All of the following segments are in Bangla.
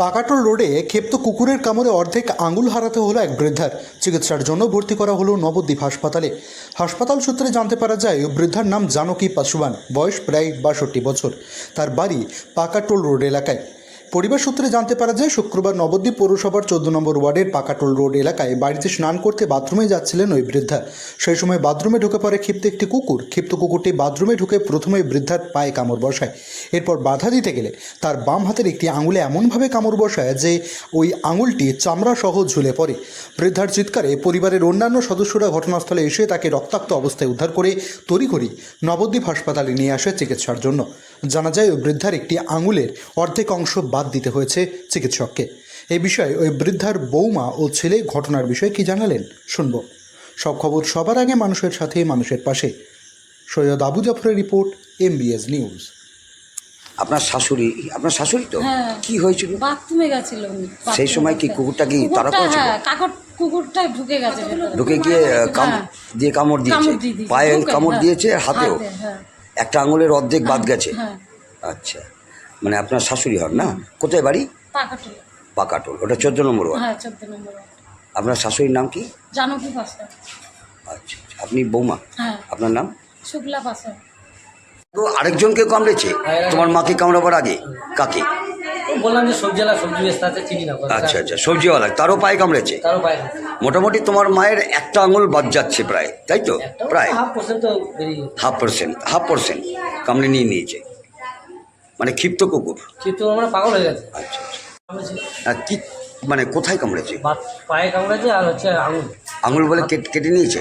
পাকাটোল রোডে ক্ষেপ্ত কুকুরের কামড়ে অর্ধেক আঙুল হারাতে হলো এক বৃদ্ধার। চিকিৎসার জন্য ভর্তি করা হলো নবদ্বীপ হাসপাতালে। হাসপাতাল সূত্রে জানতে পারা যায়, বৃদ্ধার নাম জানকী পাশুবান বয়স প্রায় বাষট্টি বছর। তার বাড়ি পাকাটোল রোড এলাকায়। পরিবার সূত্রে জানতে পারা যায়, শুক্রবার নবদ্বীপ পৌরসভার চোদ্দ নম্বর ওয়ার্ডের পাকাটোল রোড এলাকায় বাড়িতে স্নান করতে বাথরুমে যাচ্ছিলেন ওই বৃদ্ধা। সেই সময় বাথরুমে ঢুকে পড়ে ক্ষিপ্ত একটি কুকুর। ক্ষিপ্ত কুকুরটি বাথরুমে ঢুকে প্রথমে বৃদ্ধার পায়ে কামড় বসায়। এরপর বাধা দিতে গেলে তার বাম হাতের একটি আঙুলে এমনভাবে কামড় বসায় যে ওই আঙুলটি চামড়া সহ ঝুলে পড়ে। বৃদ্ধার চিৎকারে পরিবারের অন্যান্য সদস্যরা ঘটনাস্থলে এসে তাকে রক্তাক্ত অবস্থায় উদ্ধার করে তড়িঘড়ি নবদ্বীপ হাসপাতালে নিয়ে আসে চিকিৎসার জন্য। জানা যায় ওই বৃদ্ধার একটি আঙুলের অর্ধেক অংশ বাদ দিতে হয়েছে চিকিৎসককে এই বিষয়ে ওই বৃদ্ধার বৌমা ও ছেলে ঘটনার বিষয়ে কি জানালেন শুনব সব খবর সবার আগে মানুষের সাথে মানুষের পাশে সৈয়দ আবু জাফরের রিপোর্ট এম এমবিএস নিউজ আপনার শাশুড়ি আপনার শাশুড়ি তো হ্যাঁ। কি হয়েছিল বাথরুমে গেছিল উনি সেই সময় কি কুকুরটা কি তারা কুকুরটা, করেছিল? হ্যাঁ কাকর কুকুরটা ঢুকে গেছে ঢুকে গিয়ে হ্যাঁ। দিয়ে কামড় দিয়েছে কামড় দিয়ে দিয়েছে, পায়ে কামড়। দিয়েছে হাতেও হাতে, হ্যাঁ। একটা আঙুলের অর্ধেক বাদ গেছে। হ্যাঁ আচ্ছা। মানে আপনার শাশুড়ি হন না? কোথায় বাড়ি? পাকাটুল। পাকাটোল। ওটা চোদ্দ নম্বর ওয়ার্ড? হ্যাঁ চোদ্দ নম্বর ওয়ার্ড। আপনার শাশুড়ির নাম কি? জানকী পাশা আচ্ছা আচ্ছা। আপনি বৌমা? হ্যাঁ। আপনার নাম? শুক্লা পাশা তো আরেকজনকে কামড়েছে তোমার মাকে কামড়াবার আগে? কাকে? বললাম যে সবজিওয়ালা সবজি বেচতে আছে চিনি না আচ্ছা আচ্ছা সবজিওয়ালা তারও পায়ে কামড়েছে? তারও পায় মোটামুটি তোমার মায়ের একটা আঙুল বাদ যাচ্ছে প্রায় তাই তো? প্রায়? হাফ পার্সেন্ট তো হাফ পার্সেন্ট হাফ পার্সেন্ট কামড়ে নিয়ে নিয়েছে। মানে ক্ষিপ্ত কুকুর। কিন্তু আমরা পাগল হয়ে গেছে। আচ্ছা আচ্ছা। আর কি মানে কোথায় কামড়েছে? পায়ে কামড়েছে আর হচ্ছে আঙুল। আঙুল বলে কেটে নিয়েছে?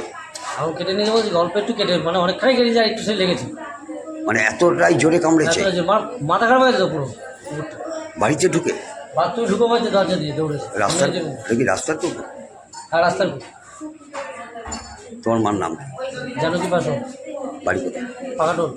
আঙুল কেটে নিয়ে বলছি অল্প একটু কেটে মানে অনেকখানি কেটে যায় একটু সে লেগেছে। মানে এতটাই জোরে কামড়েছে? মাথা খারাপ হয়ে গেছে পুরো। বাড়িতে ঢুকে? বাথরুমে ঢুকে দরজা দিয়ে দৌড়েছে। রাস্তার এটা কি রাস্তার কুকুর হ্যাঁ রাস্তার কুকুর। তোমার মার নাম? জানো কি পাশো বাড়ি কোথায়? পাকাটোল।